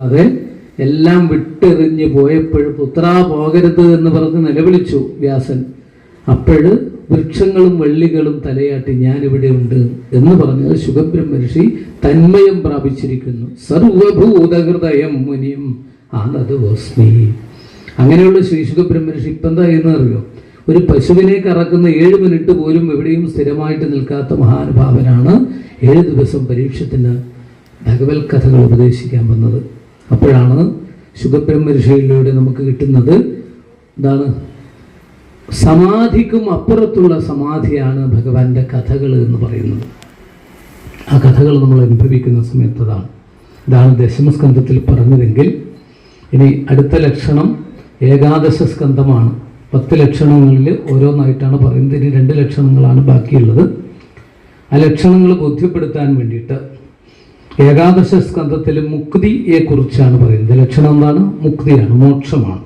അതെ എല്ലാം വിട്ടെറിഞ്ഞ് പോയപ്പോൾ പുത്രാ പോകരുത് എന്ന് പറഞ്ഞ് നിലവിളിച്ചു വ്യാസൻ. അപ്പോഴ് വൃക്ഷങ്ങളും വള്ളികളും തലയാട്ടി ഞാനിവിടെ ഉണ്ട് എന്ന് പറഞ്ഞത് ശുഖബ്രഹ്മ ഋഷി തന്മയം പ്രാപിച്ചിരിക്കുന്നു. സർവഭൂതഹൃദയം മുനിയും ആനദോസ്മി അങ്ങനെയുള്ള ശ്രീ ശുഖബ്രഹ്മ ഋഷി ഇപ്പം എന്താ അറിയോ? ഒരു പശുവിനെ കറക്കുന്ന ഏഴ് മിനിറ്റ് പോലും എവിടെയും സ്ഥിരമായിട്ട് നിൽക്കാത്ത മഹാനുഭാവനാണ് ഏഴ് ദിവസം പരീക്ഷത്തിന് ഭഗവത് കഥകൾ ഉപദേശിക്കാൻ വന്നത്. അപ്പോഴാണ് ശുഖബ്രഹ്മ ഋഷിയിലൂടെ നമുക്ക് കിട്ടുന്നത്. എന്താണ് സമാധിക്കും അപ്പുറത്തുള്ള സമാധിയാണ് ഭഗവാന്റെ കഥകൾ എന്ന് പറയുന്നത്. ആ കഥകൾ നമ്മൾ അനുഭവിക്കുന്ന സമയത്ത് അതാണ്. ഇതാണ് ദശമസ്കന്ധത്തിൽ പറഞ്ഞതെങ്കിൽ ഇനി അടുത്ത ലക്ഷണം ഏകാദശ സ്കന്ധമാണ്. പത്ത് ലക്ഷണങ്ങളിൽ ഓരോന്നായിട്ടാണ് പറയുന്നത്. ഇനി രണ്ട് ലക്ഷണങ്ങളാണ് ബാക്കിയുള്ളത്. ആ ലക്ഷണങ്ങൾ ബോധ്യപ്പെടുത്താൻ വേണ്ടിയിട്ട് ഏകാദശ സ്കന്ധത്തിൽ മുക്തിയെ കുറിച്ചാണ് പറയുന്നത്. ലക്ഷണം എന്താണ്? മുക്തിയാണ് മോക്ഷമാണ്.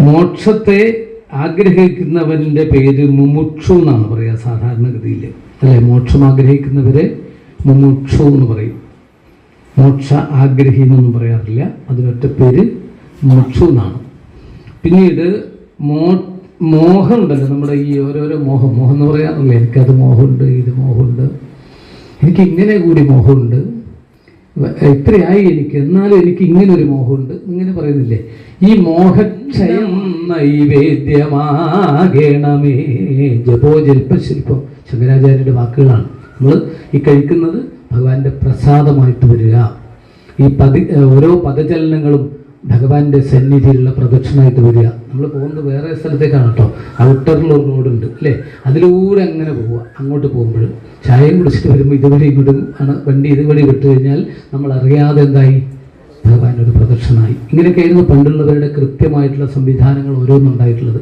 മോക്ഷത്തെ ആഗ്രഹിക്കുന്നവന്റെ പേര് മുമുക്ഷു എന്നാണ് പറയുക സാധാരണഗതിയിൽ. അല്ലെ? മോക്ഷം ആഗ്രഹിക്കുന്നവരെ മുമുക്ഷു എന്ന് പറയും. മോക്ഷ ആഗ്രഹി എന്നൊന്നും പറയാറില്ല. അതിനൊറ്റ പേര് മുക്ഷു എന്നാണ്. പിന്നീട് മോ മോഹമുണ്ടല്ലോ നമ്മുടെ ഈ ഓരോരോ മോഹം. മോഹം എന്ന് പറയാറില്ല? എനിക്കത് മോഹമുണ്ട് ഇത് മോഹമുണ്ട്. എനിക്ക് ഇങ്ങനെ കൂടി മോഹമുണ്ട്. ഇത്രയായി എനിക്ക്. എന്നാലും എനിക്ക് ഇങ്ങനെ ഒരു മോഹമുണ്ട്. ഇങ്ങനെ പറയുന്നില്ലേ? ഈ മോഹക്ഷയം നൈവേദ്യമാകണമേ. ജപോ ജൽപ്പശില്പം ശങ്കരാചാര്യരുടെ വാക്കുകളാണ്. നമ്മൾ ഈ കഴിക്കുന്നത് ഭഗവാന്റെ പ്രസാദമായിട്ട് വരിക. ഈ പതി ഓരോ പദചലനങ്ങളും ഭഗവാന്റെ സന്നിധിയിലുള്ള പ്രദക്ഷിണമായിട്ട് വരിക. നമ്മൾ പോകുന്നത് വേറെ സ്ഥലത്തേക്കാണ് കേട്ടോ. ഔട്ടറിൽ ഒരു റോഡുണ്ട് അല്ലേ? അതിലൂടെ അങ്ങനെ പോവുക. അങ്ങോട്ട് പോകുമ്പോൾ ചായയും കുടിച്ചിട്ട് വരുമ്പോൾ ഇതുവഴി ഇങ്ങോട്ടും ആണ് വണ്ടി ഇതുവഴി വിട്ടു കഴിഞ്ഞാൽ നമ്മൾ അറിയാതെ എന്തായി? ഭഗവാൻ ഒരു പ്രദക്ഷിണമായി ഇങ്ങനെയൊക്കെയായിരുന്നു പണ്ടുള്ളവരുടെ കൃത്യമായിട്ടുള്ള സംവിധാനങ്ങൾ ഓരോന്നുണ്ടായിട്ടുള്ളത്.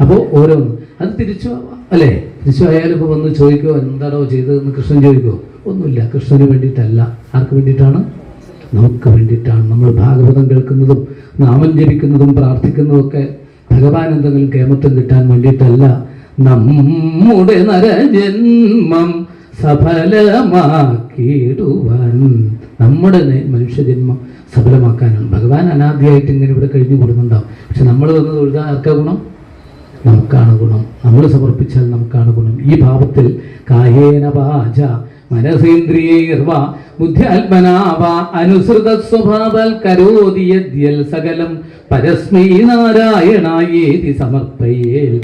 അപ്പോൾ ഓരോന്ന്. അത് തിരിച്ചു അല്ലേ? തിരിച്ചു ആയാലും ഇപ്പോൾ വന്ന് ചോദിക്കുമോ എന്താണോ ചെയ്തതെന്ന് കൃഷ്ണൻ ചോദിക്കുമോ ഒന്നുമില്ല. കൃഷ്ണന് വേണ്ടിയിട്ടല്ല. ആർക്ക് വേണ്ടിയിട്ടാണ്? നമുക്ക് വേണ്ടിയിട്ടാണ് നമ്മൾ ഭാഗവതം കേൾക്കുന്നതും നാമം ജപിക്കുന്നതും പ്രാർത്ഥിക്കുന്നതുമൊക്കെ ഭഗവാൻ എന്തെങ്കിലും കേമത്വം കിട്ടാൻ വേണ്ടിയിട്ടല്ല. നമ്മുടെ നരജന്മം സഫലമാക്കിയിടുവാൻ നമ്മുടെ മനുഷ്യജന്മം സഫലമാക്കാനാണ്. ഭഗവാൻ അനാദ്യമായിട്ട് ഇങ്ങനെ ഇവിടെ കഴിഞ്ഞു കൂടുന്നുണ്ടാവും. പക്ഷെ നമ്മൾ വന്നത് എഴുതാൻ ആർക്കാ ഗുണം? നമുക്കാണ് ഗുണം. നമ്മൾ സമർപ്പിച്ചാൽ നമുക്കാണ് ഗുണം. ഈ ഭാവത്തിൽ കായേന വാച മനസേന്ദ്രിയൈർവ ബുദ്ധ്യാത്മനാവ അനുസൃത സ്വഭാവൽ കരോതി യദ്യൽ സകലം പരസ്മൈ നാരായണായേതി സമർപ്പയേൽ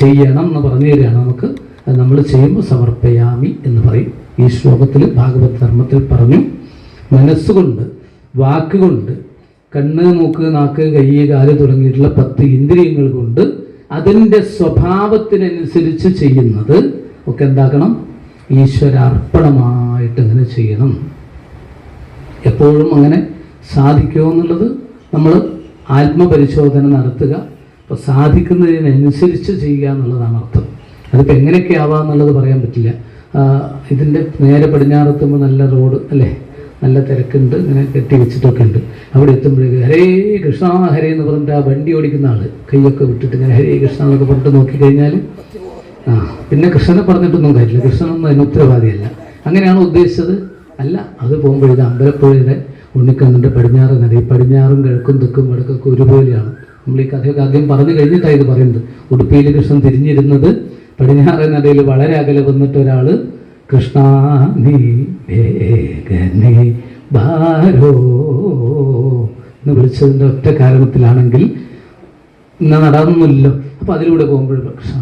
ചെയ്യണം എന്ന് പറഞ്ഞു തരികയാണ് നമുക്ക്. അത് നമ്മൾ ചെയ്യുമ്പോൾ സമർപ്പയാമി എന്ന് പറയും. ഈ ശ്ലോകത്തിൽ ഭാഗവത് ധർമ്മത്തിൽ പറഞ്ഞു മനസ്സുകൊണ്ട് വാക്കുകൊണ്ട് കണ്ണ് മൂക്ക് നാക്ക് കൈ കാൽ തുടങ്ങിയിട്ടുള്ള പത്ത് ഇന്ദ്രിയങ്ങൾ കൊണ്ട് അതിന്റെ സ്വഭാവത്തിനനുസരിച്ച് ചെയ്യുന്നത് ഒക്കെ എന്താക്കണം? ഈശ്വരാർപ്പണമായിട്ട് ഇങ്ങനെ ചെയ്യണം. എപ്പോഴും അങ്ങനെ സാധിക്കുമോ എന്നുള്ളത് നമ്മൾ ആത്മപരിശോധന നടത്തുക. അപ്പോൾ സാധിക്കുന്നതിനനുസരിച്ച് ചെയ്യുക എന്നുള്ളതാണ് അർത്ഥം. അതിപ്പോൾ എങ്ങനെയൊക്കെ ആവാം എന്നുള്ളത് പറയാൻ പറ്റില്ല. ഇതിന്റെ നേരെ പടിഞ്ഞാറെത്തുമ്പോൾ നല്ല റോഡ് അല്ലേ? നല്ല തിരക്കുണ്ട്. ഇങ്ങനെ കെട്ടി വെച്ചിട്ടൊക്കെ ഉണ്ട്. അവിടെ എത്തുമ്പോഴേക്ക് ഹരേ കൃഷ്ണ ഹരേ എന്ന് പറഞ്ഞിട്ട് ആ വണ്ടി ഓടിക്കുന്ന ആൾ കൈയൊക്കെ വിട്ടിട്ട് ഇങ്ങനെ ഹരേ കൃഷ്ണ എന്നൊക്കെ പറഞ്ഞിട്ട് നോക്കിക്കഴിഞ്ഞാൽ ആ പിന്നെ കൃഷ്ണനെ പറഞ്ഞിട്ടൊന്നും കാര്യമില്ല. കൃഷ്ണനൊന്നും അതിന് ഉത്തരവാദിയല്ല. അങ്ങനെയാണ് ഉദ്ദേശിച്ചത്. അല്ല അത് പോകുമ്പോഴേ അമ്പലപ്പുഴയുടെ ഉണ്ണിക്കണ്ണിന്റെ പടിഞ്ഞാറ് നട പടിഞ്ഞാറും കിഴക്കും തെക്കും വടക്കൊക്കെ ഒരുപോലെയാണ്. നമ്മൾ ഈ കഥയൊക്കെ ആദ്യം പറഞ്ഞു കഴിഞ്ഞിട്ടാണ് ഇത് പറയുന്നത്. ഉടുപ്പിയിൽ കൃഷ്ണൻ തിരിഞ്ഞിരുന്നത് പടിഞ്ഞാറ് നടയിൽ വളരെ അകലെ വന്നിട്ട് ഒരാൾ കൃഷ്ണ നീ ബാരോ എന്ന് വിളിച്ചതിന്റെ ഒറ്റ കാരണത്തിലാണെങ്കിൽ ഇന്ന് നടന്നില്ലല്ലോ അപ്പം അതിലൂടെ പോകുമ്പോൾ കൃഷ്ണ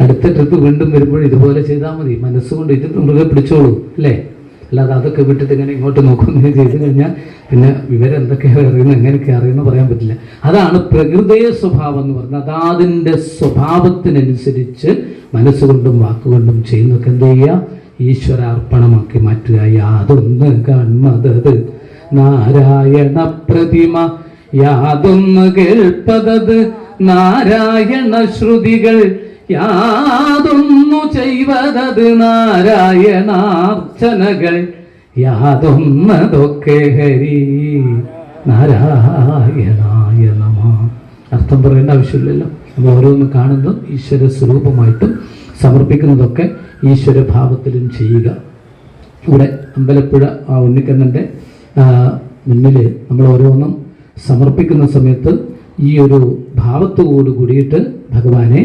അടുത്ത ട്രിപ്പ് വീണ്ടും വരുമ്പോൾ ഇതുപോലെ ചെയ്താൽ മതി. മനസ്സുകൊണ്ട് ഇത് മൃഗം പിടിച്ചോളൂ അല്ലേ? അല്ലാതെ അതൊക്കെ വിട്ടിട്ട് ഇങ്ങനെ ഇങ്ങോട്ട് നോക്കുന്നു ചെയ്ത് കഴിഞ്ഞാൽ പിന്നെ വിവരം എന്തൊക്കെയാണ് അറിയുന്നത് എങ്ങനെയൊക്കെ അറിയുന്നത് പറയാൻ പറ്റില്ല. അതാണ് പ്രകൃതയ സ്വഭാവം എന്ന് പറഞ്ഞാൽ അതാതിന്റെ സ്വഭാവത്തിനനുസരിച്ച് മനസ്സുകൊണ്ടും വാക്കുകൊണ്ടും ചെയ്യുന്നൊക്കെ എന്ത് ചെയ്യുക? ഈശ്വരാർപ്പണമാക്കി മാറ്റുക. യാതൊന്ന് കൺമതത് നാരായണ പ്രതിമ. യാതൊന്ന് കേൾപ്പതത്. നാരായണ ശ്രുതികൾ. യാതൊന്നു ചെയ്വതത് നാരായണാർച്ചനകൾ യാതൊന്നതൊക്കെ ഹരി നാരായണായ നമ അർത്ഥം പറയേണ്ട ആവശ്യമില്ലല്ലോ. നമ്മൾ ഓരോന്ന് കാണുന്നതും ഈശ്വര സ്വരൂപമായിട്ടും സമർപ്പിക്കുന്നതൊക്കെ ഈശ്വര ഭാവത്തിലും ചെയ്യുക. ഇവിടെ അമ്പലപ്പുഴ ആ ഉണ്ണിക്കണ്ണന്റെ മുന്നിൽ നമ്മൾ ഓരോന്നും സമർപ്പിക്കുന്ന സമയത്ത് ഈ ഒരു ഭാവത്തോടു കൂടിയിട്ട് ഭഗവാനെ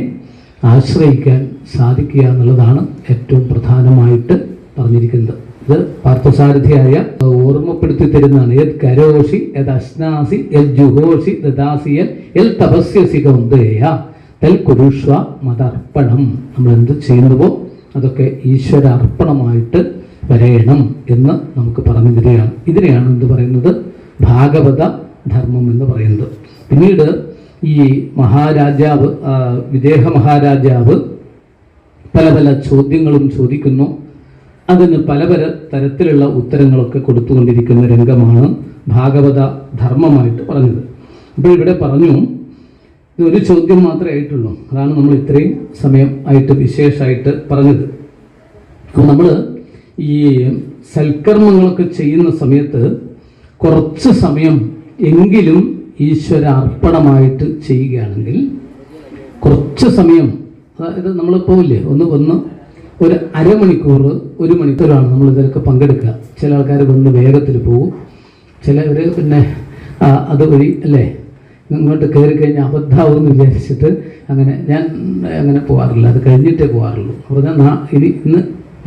ആശ്രയിക്കാൻ സാധിക്കുക എന്നുള്ളതാണ് ഏറ്റവും പ്രധാനമായിട്ട് പറഞ്ഞിരിക്കുന്നത്. ഇത് പാർത്ഥസാരഥിയായ ഓർമ്മപ്പെടുത്തി തരുന്നതാണ്. യത് കരോഷി യത് അശ്നാസി യത് ജുഹോഷി ദദാസിയൽ എൽ തപസ്യസി കൗന്ദേയ തൽ കുരുഷ്വ മതർപ്പണം. നമ്മൾ എന്ത് ചെയ്യുന്നുവോ അതൊക്കെ ഈശ്വര അർപ്പണമായിട്ട് വരയണം എന്ന് നമുക്ക് പറഞ്ഞു തരികയാണ് ഇതിനെയാണ് എന്ത് പറയുന്നത്? ഭാഗവത ധർമ്മം എന്ന് പറയുന്നത്. പിന്നീട് ഈ മഹാരാജാവ് വിദേഹ മഹാരാജാവ് പല പല ചോദ്യങ്ങളും ചോദിക്കുന്നു. അതിന് പല പല തരത്തിലുള്ള ഉത്തരങ്ങളൊക്കെ കൊടുത്തുകൊണ്ടിരിക്കുന്ന രംഗമാണ് ഭാഗവത ധർമ്മമായിട്ട് പറഞ്ഞത്. അപ്പോൾ ഇവിടെ പറഞ്ഞു ഒരു ചോദ്യം മാത്രമേ ആയിട്ടുള്ളൂ. അതാണ് നമ്മൾ ഇത്രയും സമയം ആയിട്ട് വിശേഷമായിട്ട് പറഞ്ഞത്. അപ്പോൾ നമ്മൾ ഈ സൽക്കർമ്മങ്ങളൊക്കെ ചെയ്യുന്ന സമയത്ത് കുറച്ച് സമയം എങ്കിലും ഈശ്വര അർപ്പണമായിട്ട് ചെയ്യുകയാണെങ്കിൽ കുറച്ച് സമയം അതായത് നമ്മൾ പോവില്ലേ? ഒന്ന് വന്ന് ഒരു അരമണിക്കൂർ ഒരു മണിക്കൂറാണ് നമ്മൾ ഇതിലൊക്കെ പങ്കെടുക്കുക. ചില ആൾക്കാർ വന്ന് വേഗത്തിൽ പോകും. ചിലവർ പിന്നെ അതുവഴി അല്ലേ? ഇങ്ങോട്ട് കയറി കഴിഞ്ഞാൽ അബദ്ധാവെന്ന് വിചാരിച്ചിട്ട് അങ്ങനെ ഞാൻ അങ്ങനെ പോകാറില്ല. അത് കഴിഞ്ഞിട്ടേ പോകാറുള്ളൂ. ഞാൻ നാ- ഇനി ഇന്ന്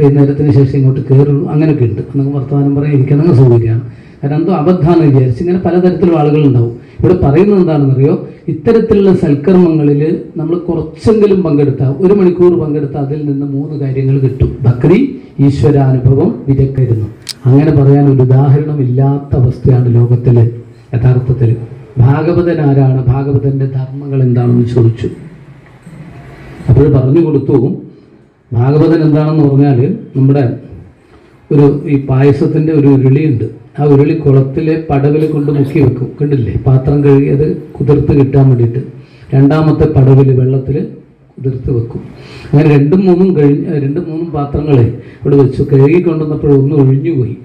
വൈകുന്നേരത്തിന് ശേഷം ഇങ്ങോട്ട് കയറുള്ളൂ. അങ്ങനെയൊക്കെ ഉണ്ട്. അന്നങ്ങ് വർത്തമാനം പറയാൻ എനിക്കങ്ങനെ സൗകര്യമാണ് കാരണം എന്തോ അബദ്ധാന്ന് വിചാരിച്ച് ഇങ്ങനെ പലതരത്തിലുള്ള ആളുകളുണ്ടാവും. ഇവിടെ പറയുന്നത് എന്താണെന്നറിയോ? ഇത്തരത്തിലുള്ള സൽക്കർമ്മങ്ങളിൽ നമ്മൾ കുറച്ചെങ്കിലും പങ്കെടുത്ത ഒരു മണിക്കൂർ പങ്കെടുത്ത അതിൽ നിന്ന് മൂന്ന് കാര്യങ്ങൾ കിട്ടും. ബക്രി ഈശ്വരാനുഭവം വിരക്കരുന്നു അങ്ങനെ പറയാൻ ഒരു ഉദാഹരണം ഇല്ലാത്ത അവസ്ഥയാണ് ലോകത്തിൽ യഥാർത്ഥത്തിൽ ഭാഗവതൻ ആരാണ്? ഭാഗവതന്റെ ധർമ്മങ്ങൾ എന്താണെന്ന് ചോദിച്ചു. അപ്പോൾ പറഞ്ഞു കൊടുത്തു. ഭാഗവതൻ എന്താണെന്ന് പറഞ്ഞാൽ നമ്മുടെ ഒരു ഈ പായസത്തിന്റെ ഒരു ഉരുളിയുണ്ട് ആ ഉരുളി കുളത്തിലെ പടവിൽ കൊണ്ട് മുക്കി വെക്കും. കണ്ടില്ലേ? പാത്രം കഴുകി അത് കുതിർത്ത് കിട്ടാൻ വേണ്ടിയിട്ട്. രണ്ടാമത്തെ പടവിൽ വെള്ളത്തിൽ കുതിർത്ത് വെക്കും. അങ്ങനെ രണ്ടും മൂന്നും കഴിഞ്ഞ് രണ്ടും മൂന്നും പാത്രങ്ങളെ ഇവിടെ വെച്ചു. കഴുകി കൊണ്ടുവന്നപ്പോൾ ഒന്ന് ഒഴിഞ്ഞുപോയി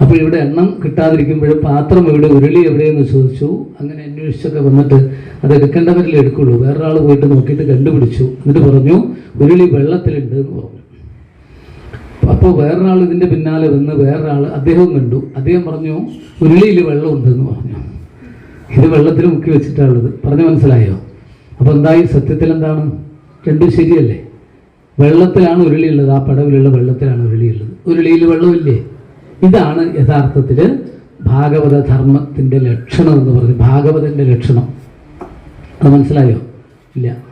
അപ്പോൾ ഇവിടെ എണ്ണം കിട്ടാതിരിക്കുമ്പോൾ പാത്രം ഇവിടെ ഉരുളി എവിടെയെന്ന് ചോദിച്ചു. അങ്ങനെ അന്വേഷിച്ചൊക്കെ വന്നിട്ട് അത് എടുക്കേണ്ടവരിൽ എടുക്കുള്ളൂ. വേറൊരാൾ പോയിട്ട് നോക്കിയിട്ട് കണ്ടുപിടിച്ചു. എന്നിട്ട് പറഞ്ഞു ഉരുളി വെള്ളത്തിലുണ്ട് എന്ന് പറഞ്ഞു. അപ്പോൾ വേറൊരാൾ ഇതിന്റെ പിന്നാലെ വന്ന് വേറൊരാൾ അദ്ദേഹം കണ്ടു. അദ്ദേഹം പറഞ്ഞു ഉരുളിയിൽ വെള്ളമുണ്ടെന്ന് പറഞ്ഞു. ഇത് വെള്ളത്തിൽ മുക്കി വെച്ചിട്ടാണുള്ളത്. പറഞ്ഞു മനസ്സിലായോ? അപ്പോൾ എന്തായി? സത്യത്തിൽ എന്താണ്? രണ്ടും ശരിയല്ലേ? വെള്ളത്തിലാണ് ഉരുളിയുള്ളത്. ആ പടവിലുള്ള വെള്ളത്തിലാണ് ഉരുളിയുള്ളത്. ഉരുളിയിൽ വെള്ളമില്ലേ? ഇതാണ് യഥാർത്ഥത്തിൽ ഭാഗവത ധർമ്മത്തിന്റെ ലക്ഷണം എന്ന് പറഞ്ഞു ഭാഗവതന്റെ ലക്ഷണം. അത് മനസ്സിലായോ? ഇല്ല.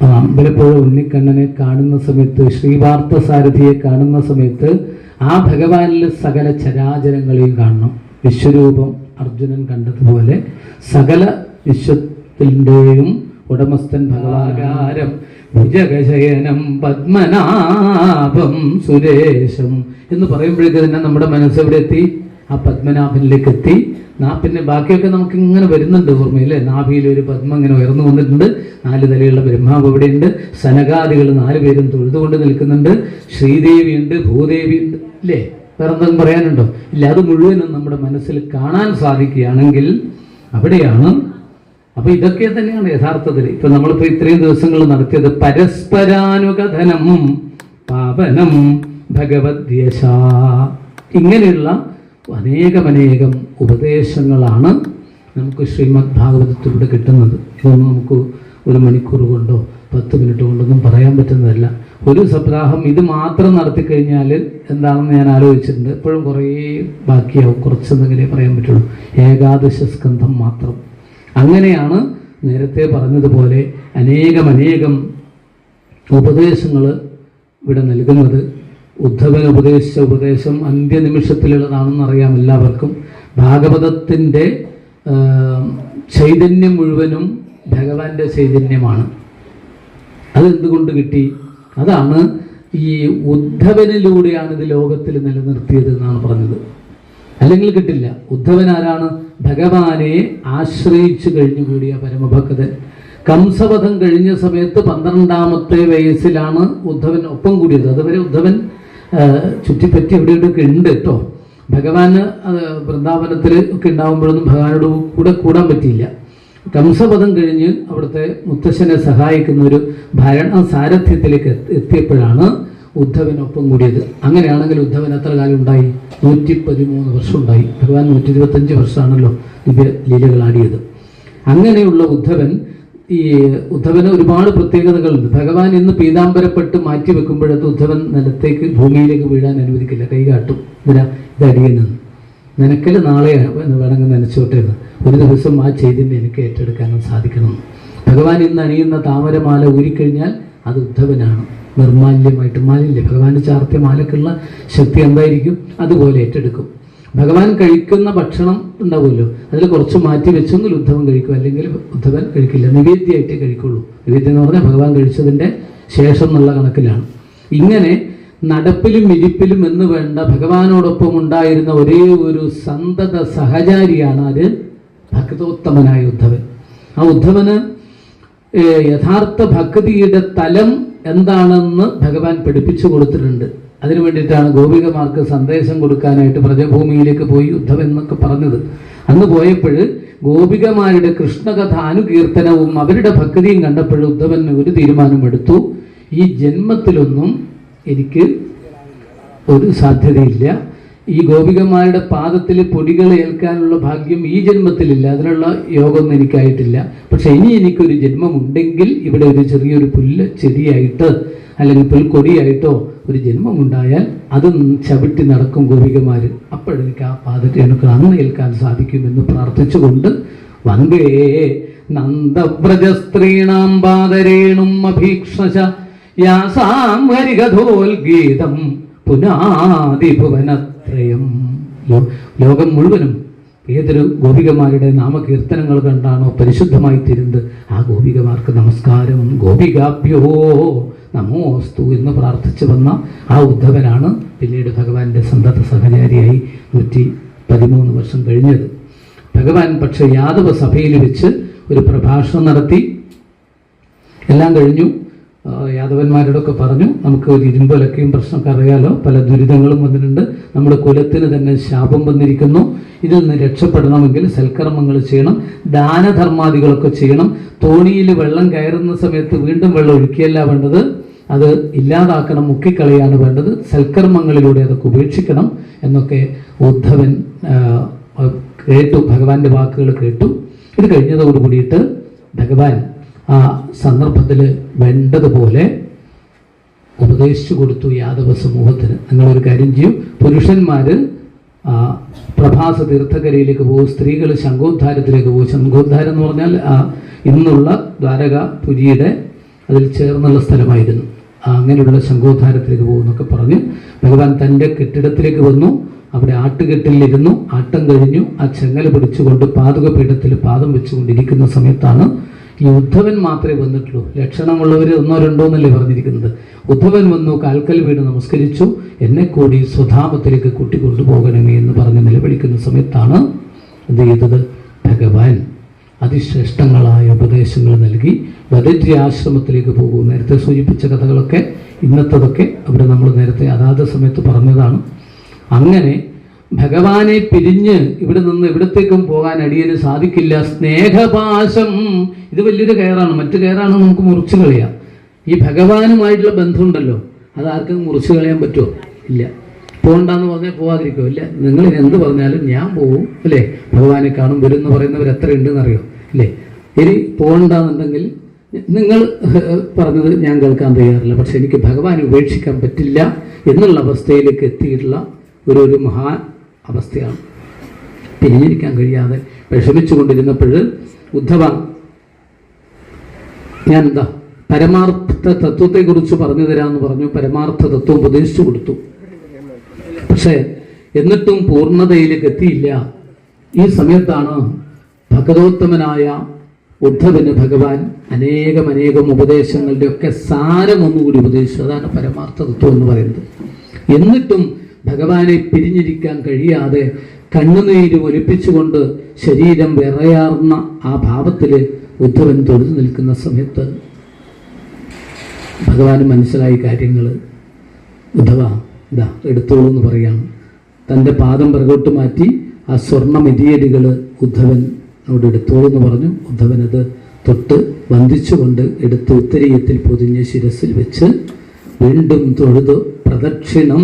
അമ്പലപ്പുഴ ഉണ്ണിക്കണ്ണനെ കാണുന്ന സമയത്ത് ശ്രീവാർത്ത സാരഥിയെ കാണുന്ന സമയത്ത് ആ ഭഗവാനിലെ സകല ചരാചരങ്ങളെയും കാണണം. വിശ്വരൂപം അർജുനൻ കണ്ടതുപോലെ സകല വിശ്വത്തിന്റെയും ഉടമസ്ഥൻ ഭഗവാകാരം. ഭുജഗശയനം പത്മനാഭം സുരേശം എന്ന് പറയുമ്പോഴേക്ക് തന്നെ നമ്മുടെ മനസ്സെവിടെ എത്തി ആ പത്മനാഭനിലേക്ക് എത്തി നാ പിന്നെ ബാക്കിയൊക്കെ നമുക്ക് ഇങ്ങനെ വരുന്നുണ്ട് ഓർമ്മയില്ലേ നാഭിയിൽ ഒരു പത്മം ഇങ്ങനെ ഉയർന്നു വന്നിട്ടുണ്ട്. നാല് തലയുള്ള ബ്രഹ്മാവ് ഇവിടെയുണ്ട് സനകാദികൾ നാല് പേരും തൊഴുതുകൊണ്ട് നിൽക്കുന്നുണ്ട്. ശ്രീദേവിയുണ്ട് ഭൂദേവിയുണ്ട്. ഇല്ലേ? വേറെ എന്തെങ്കിലും പറയാനുണ്ടോ? ഇല്ല അത് മുഴുവനും നമ്മുടെ മനസ്സിൽ കാണാൻ സാധിക്കുകയാണെങ്കിൽ അവിടെയാണ്. അപ്പൊ ഇതൊക്കെ തന്നെയാണ് യഥാർത്ഥത്തിൽ. ഇപ്പൊ നമ്മളിപ്പോ ഇത്രയും ദിവസങ്ങൾ നടത്തിയത് പരസ്പരാനുകഥനം പാപനം ഭഗവദ്യശ ഇങ്ങനെയുള്ള അനേകമനേകം ഉപദേശങ്ങളാണ് നമുക്ക് ശ്രീമദ് ഭാഗവതത്തിലൂടെ കിട്ടുന്നത്. ഇതൊന്നും നമുക്ക് ഒരു മണിക്കൂർ കൊണ്ടോ പത്ത് മിനിറ്റ് കൊണ്ടൊന്നും പറയാൻ പറ്റുന്നതല്ല. ഒരു സപ്താഹം ഇത് മാത്രം നടത്തി കഴിഞ്ഞാൽ എന്താണെന്ന് ഞാൻ ആലോചിച്ചിട്ടുണ്ട്. എപ്പോഴും കുറേ ബാക്കിയാവും. കുറച്ചെന്നെങ്കിലേ പറയാൻ പറ്റുള്ളൂ. ഏകാദശ സ്കന്ധം മാത്രം. അങ്ങനെയാണ് നേരത്തെ പറഞ്ഞതുപോലെ അനേകം അനേകം ഉപദേശങ്ങൾ ഇവിടെ നൽകുന്നത്. ഉദ്ധവൻ ഉപദേശിച്ച ഉപദേശം അന്ത്യനിമിഷത്തിലുള്ളതാണെന്ന് അറിയാം എല്ലാവർക്കും. ഭാഗവതത്തിന്റെ ചൈതന്യം മുഴുവനും ഭഗവാന്റെ ചൈതന്യമാണ്. അതെന്തുകൊണ്ട് കിട്ടി? അതാണ് ഈ ഉദ്ധവനിലൂടെയാണ് ഇത് ലോകത്തിൽ നിലനിർത്തിയത് എന്നാണ് പറഞ്ഞത്. അല്ലെങ്കിൽ കിട്ടില്ല. ഉദ്ധവൻ ആരാണ് ഭഗവാനെ ആശ്രയിച്ചു കഴിഞ്ഞുകൂടിയ പരമഭക്തൻ. കംസവധം കഴിഞ്ഞ സമയത്ത് പന്ത്രണ്ടാമത്തെ വയസ്സിലാണ് ഉദ്ധവൻ ഒപ്പം കൂടിയത്. അതുവരെ ഉദ്ധവൻ ചുറ്റിപ്പറ്റി എവിടെയൊക്കെ ഉണ്ട് കേട്ടോ ഭഗവാന് വൃന്ദാവനത്തിൽ ഒക്കെ ഉണ്ടാകുമ്പോഴൊന്നും ഭഗവാനോട് കൂടെ കൂടാൻ പറ്റിയില്ല. കംസപദം കഴിഞ്ഞ് അവിടുത്തെ മുത്തശ്ശനെ സഹായിക്കുന്ന ഒരു ഭരണ സാരഥ്യത്തിലേക്ക് എത്തിയപ്പോഴാണ് ഉദ്ധവനൊപ്പം കൂടിയത്. അങ്ങനെയാണെങ്കിൽ ഉദ്ധവൻ എത്ര കാലം ഉണ്ടായി? നൂറ്റി പതിമൂന്ന് വർഷം ഉണ്ടായി. ഭഗവാൻ നൂറ്റി ഇരുപത്തഞ്ച് വർഷമാണല്ലോ ദിവ്യ ലീലകൾ ആടിയത് അങ്ങനെയുള്ള ഉദ്ധവൻ ഈ ഉദ്ധവന് ഒരുപാട് പ്രത്യേകതകളുണ്ട്. ഭഗവാൻ ഇന്ന് പീതാംബരപ്പെട്ട് മാറ്റി വെക്കുമ്പോഴത്തെ ഉദ്ധവൻ നിലത്തേക്ക് ഭൂമിയിലേക്ക് വീഴാൻ അനുവദിക്കില്ല. കൈ കാട്ടും. ഇതിനാ ഇത് അടിയെന്ന് നിനക്കൽ നാളെ വേണമെങ്കിൽ നനച്ചോട്ടെ എന്ന്. ഒരു ദിവസം ആ ചൈതന്യം എനിക്ക് ഏറ്റെടുക്കാനും സാധിക്കണം. ഭഗവാൻ ഇന്ന് അണിയുന്ന താമരമാല ഊരിക്കഴിഞ്ഞാൽ അത് ഉദ്ധവനാണ്. നിർമാല്യമായിട്ട് മാലിന്യം. ഭഗവാന്റെ ചാർത്തിയ മാലക്കുള്ള ശക്തി എന്തായിരിക്കും? അതുപോലെ ഏറ്റെടുക്കും. ഭഗവാൻ കഴിക്കുന്ന ഭക്ഷണം ഉണ്ടാവുമല്ലോ. അതിൽ കുറച്ച് മാറ്റി വെച്ചെങ്കിൽ ഉദ്ധവൻ കഴിക്കും. അല്ലെങ്കിൽ ഉദ്ധവൻ കഴിക്കില്ല. നിവേദ്യമായിട്ട് കഴിക്കുള്ളൂ. നിവേദ്യം എന്ന് പറഞ്ഞാൽ ഭഗവാൻ കഴിച്ചതിന്റെ ശേഷം എന്നുള്ള കണക്കിലാണ്. ഇങ്ങനെ നടപ്പിലും ഇരിപ്പിലും എന്ന് വേണ്ട ഭഗവാനോടൊപ്പം ഉണ്ടായിരുന്ന ഒരേ ഒരു സന്തത സഹചാരിയാണ് അത് ഭക്തോത്തമനായ ഉദ്ധവൻ. ആ ഉദ്ധവന് യഥാർത്ഥ ഭക്തിയുടെ തലം എന്താണെന്ന് ഭഗവാൻ പഠിപ്പിച്ചു കൊടുത്തിട്ടുണ്ട്. അതിനു വേണ്ടിയിട്ടാണ് ഗോപികമാർക്ക് സന്ദേശം കൊടുക്കാനായിട്ട് പ്രജഭൂമിയിലേക്ക് പോയി ഉദ്ധവൻ എന്നൊക്കെ പറഞ്ഞത്. അന്ന് പോയപ്പോൾ ഗോപികമാരുടെ കൃഷ്ണകഥ അനുകീർത്തനവും അവരുടെ ഭക്തിയും കണ്ടപ്പോൾ ഉദ്ധവൻ ഒരു തീരുമാനമെടുത്തു ഈ ജന്മത്തിലൊന്നും എനിക്ക് ഒരു സാധ്യതയില്ല. ഈ ഗോപികമാരുടെ പാദത്തിൽ പൊടികൾ ഏൽക്കാനുള്ള ഭാഗ്യം ഈ ജന്മത്തിലില്ല. അതിനുള്ള യോഗമൊന്നും എനിക്കായിട്ടില്ല. പക്ഷെ ഇനി എനിക്കൊരു ജന്മമുണ്ടെങ്കിൽ ഇവിടെ ഒരു ചെറിയൊരു പുല്ല് ചെടിയായിട്ട് അല്ലെങ്കിൽ പുൽക്കൊടിയായിട്ടോ ഒരു ജന്മമുണ്ടായാൽ അത് ചവിട്ടി നടക്കും ഗോപികമാർ അപ്പോഴെനിക്ക് ആ പാദത്തെ എനിക്ക് അന്ന് ഏൽക്കാൻ സാധിക്കുമെന്ന് പ്രാർത്ഥിച്ചുകൊണ്ട് വന്ദേ നന്ദവ്രജസ്ത്രീണാം പാദരേണും അഭീക്ഷശ യാസാം ഹരികഥോൽഗീതം പുനാദിഭുവനത്രയം ലോ- ലോകം മുഴുവനും ഏതൊരു ഗോപികമാരുടെ നാമകീർത്തനങ്ങൾ കണ്ടാണോ പരിശുദ്ധമായി തീരുന്നത്? ആ ഗോപികമാർക്ക് നമസ്കാരം. ഗോപികാഭ്യോ നമോസ്തു എന്ന് പ്രാർത്ഥിച്ചു വന്ന ആ ഉദ്ധവനാണ് പിന്നീട് ഭഗവാന്റെ സന്തത സഹചാരിയായി നൂറ്റി പതിമൂന്ന് വർഷം കഴിഞ്ഞത്. ഭഗവാൻ പക്ഷെ യാദവ സഭയിൽ വെച്ച് ഒരു പ്രഭാഷണം നടത്തി. എല്ലാം കഴിഞ്ഞു. യാദവന്മാരോടൊക്കെ പറഞ്ഞു നമുക്ക് ഒരു ഇരുമ്പൊലക്കയും പ്രശ്നമൊക്കെ അറിയാലോ പല ദുരിതങ്ങളും വന്നിട്ടുണ്ട്. നമ്മുടെ കുലത്തിന് തന്നെ ശാപം വന്നിരിക്കുന്നു. ഇതിൽ നിന്ന് രക്ഷപ്പെടണമെങ്കിൽ സൽക്കർമ്മങ്ങൾ ചെയ്യണം ദാനധർമാദികളൊക്കെ ചെയ്യണം. തോണിയിൽ വെള്ളം കയറുന്ന സമയത്ത് വീണ്ടും വെള്ളം ഒഴുക്കിയല്ല വേണ്ടത്. അത് ഇല്ലാതാക്കണം മുക്കിക്കളയാണ് വേണ്ടത്. സൽക്കർമ്മങ്ങളിലൂടെ അതൊക്കെ ഉപേക്ഷിക്കണം എന്നൊക്കെ ഉദ്ധവൻ കേട്ടു ഭഗവാന്റെ വാക്കുകൾ കേട്ടു. ഇത് കഴിഞ്ഞതോട് കൂടിയിട്ട് ഭഗവാൻ ആ സന്ദർഭത്തിൽ വേണ്ടതുപോലെ ഉപദേശിച്ചു കൊടുത്തു യാദവ സമൂഹത്തിന്. നിങ്ങളൊരു കാര്യം ചെയ്യും. പുരുഷന്മാർ പ്രഭാസ തീർത്ഥക്കരയിലേക്ക് പോകും. സ്ത്രീകൾ ശംഖോദ്ധാരത്തിലേക്ക് പോകും. ശംഖോദ്ധാരം എന്ന് പറഞ്ഞാൽ ഇന്നുള്ള ദ്വാരക പുരിയുടെ അതിൽ ചേർന്നുള്ള സ്ഥലമായിരുന്നു. അങ്ങനെയുള്ള ശംഖോദ്ധാരത്തിലേക്ക് പോകുമെന്നൊക്കെ പറഞ്ഞ് ഭഗവാൻ തന്റെ കെട്ടിടത്തിലേക്ക് വന്നു. അവിടെ ആട്ടുകെട്ടിലിരുന്നു. ആട്ടം കഴിഞ്ഞു. ആ ചെങ്ങല പിടിച്ചുകൊണ്ട് പാതുകപീഠത്തിൽ പാദം വെച്ചുകൊണ്ടിരിക്കുന്ന സമയത്താണ് ഈ ഉദ്ധവൻ മാത്രമേ വന്നിട്ടുള്ളൂ. ലക്ഷണമുള്ളവർ ഒന്നോ രണ്ടോ എന്നല്ലേ പറഞ്ഞിരിക്കുന്നത്. ഉദ്ധവൻ വന്നു കാൽക്കൽ വീണ് നമസ്കരിച്ചു. എന്നെ കൂടി സ്വധാമത്തിലേക്ക് കൂട്ടിക്കൊണ്ടുപോകണമേ എന്ന് പറഞ്ഞ് നിലവിളിക്കുന്ന സമയത്താണ് എന്ത് ചെയ്തത്? ഭഗവാൻ അതിശ്രേഷ്ഠങ്ങളായ ഉപദേശങ്ങൾ നൽകി വദജ്രി ആശ്രമത്തിലേക്ക് പോകും. നേരത്തെ സൂചിപ്പിച്ച കഥകളൊക്കെ ഇന്നത്തതൊക്കെ അവിടെ നമ്മൾ നേരത്തെ അതാത് സമയത്ത് പറഞ്ഞതാണ്. അങ്ങനെ ഭഗവാനെ പിരിഞ്ഞ് ഇവിടെ നിന്ന് ഇവിടത്തേക്കും പോകാൻ അടിയന് സാധിക്കില്ല. സ്നേഹപാശം. ഇത് വലിയൊരു കയറാണ്. മറ്റു കയറാണ് നമുക്ക് മുറിച്ചു കളയാം. ഈ ഭഗവാനുമായിട്ടുള്ള ബന്ധമുണ്ടല്ലോ. അത് ആർക്കും മുറിച്ചു കളയാൻ പറ്റുമോ? ഇല്ല. പോകണ്ടെന്ന് പറഞ്ഞാൽ പോവാതിരിക്കുമോ ഇല്ല. നിങ്ങൾ എന്ത് പറഞ്ഞാലും ഞാൻ പോവും. അല്ലേ? ഭഗവാനെ കാണും വരും എന്ന് പറയുന്നവർ എത്ര ഉണ്ടെന്ന് അറിയോ? അല്ലേ ഇനി പോകണ്ടെന്നുണ്ടെങ്കിൽ നിങ്ങൾ പറഞ്ഞത് ഞാൻ കേൾക്കാൻ തയ്യാറില്ല. പക്ഷെ എനിക്ക് ഭഗവാൻ ഉപേക്ഷിക്കാൻ പറ്റില്ല എന്നുള്ള അവസ്ഥയിലേക്ക് എത്തിയിട്ടുള്ള ഒരു ഒരു മഹാ അവസ്ഥയാണ്. പിരിഞ്ഞിരിക്കാൻ കഴിയാതെ വിഷമിച്ചുകൊണ്ടിരുന്നപ്പോൾ ഉദ്ധവ ഞാൻ എന്താ പരമാർത്ഥ തത്വത്തെക്കുറിച്ച് പറഞ്ഞു തരാമെന്ന് പറഞ്ഞു പരമാർത്ഥ തത്വം ഉപദേശിച്ചു കൊടുത്തു. പക്ഷേ എന്നിട്ടും പൂർണതയിലേക്ക് എത്തിയില്ല. ഈ സമയത്താണ് ഭഗവോത്തമനായ ഉദ്ധവന് ഭഗവാൻ അനേകം അനേകം ഉപദേശങ്ങളുടെ ഒക്കെ സാരം ഒന്നുകൂടി ഉപദേശിച്ചു അതാണ് പരമാർത്ഥ തത്വം എന്ന് പറയുന്നത്. എന്നിട്ടും ഭഗവാനെ പിരിഞ്ഞിരിക്കാൻ കഴിയാതെ കണ്ണുനീര് ഒലിപ്പിച്ചുകൊണ്ട് ശരീരം വിറയാർന്ന ആ ഭാവത്തിൽ ഉദ്ധവൻ തൊഴുതു നിൽക്കുന്ന സമയത്ത് ഭഗവാന് മനസ്സിലായി കാര്യങ്ങൾ ഉദ്ധവ ഇതാ എടുത്തോളൂ എന്ന് പറയാണ്. തന്റെ പാദം പിറകോട്ട് മാറ്റി ആ സ്വർണ മെതിയടികൾ അവിടെ എടുത്തോളൂ എന്ന് പറഞ്ഞു. ഉദ്ധവനത് തൊട്ട് വന്ദിച്ചുകൊണ്ട് എടുത്ത് ഉത്തരീയത്തിൽ പൊതിഞ്ഞ് ശിരസിൽ വെച്ച് വീണ്ടും തൊഴുതു. പ്രദക്ഷിണം.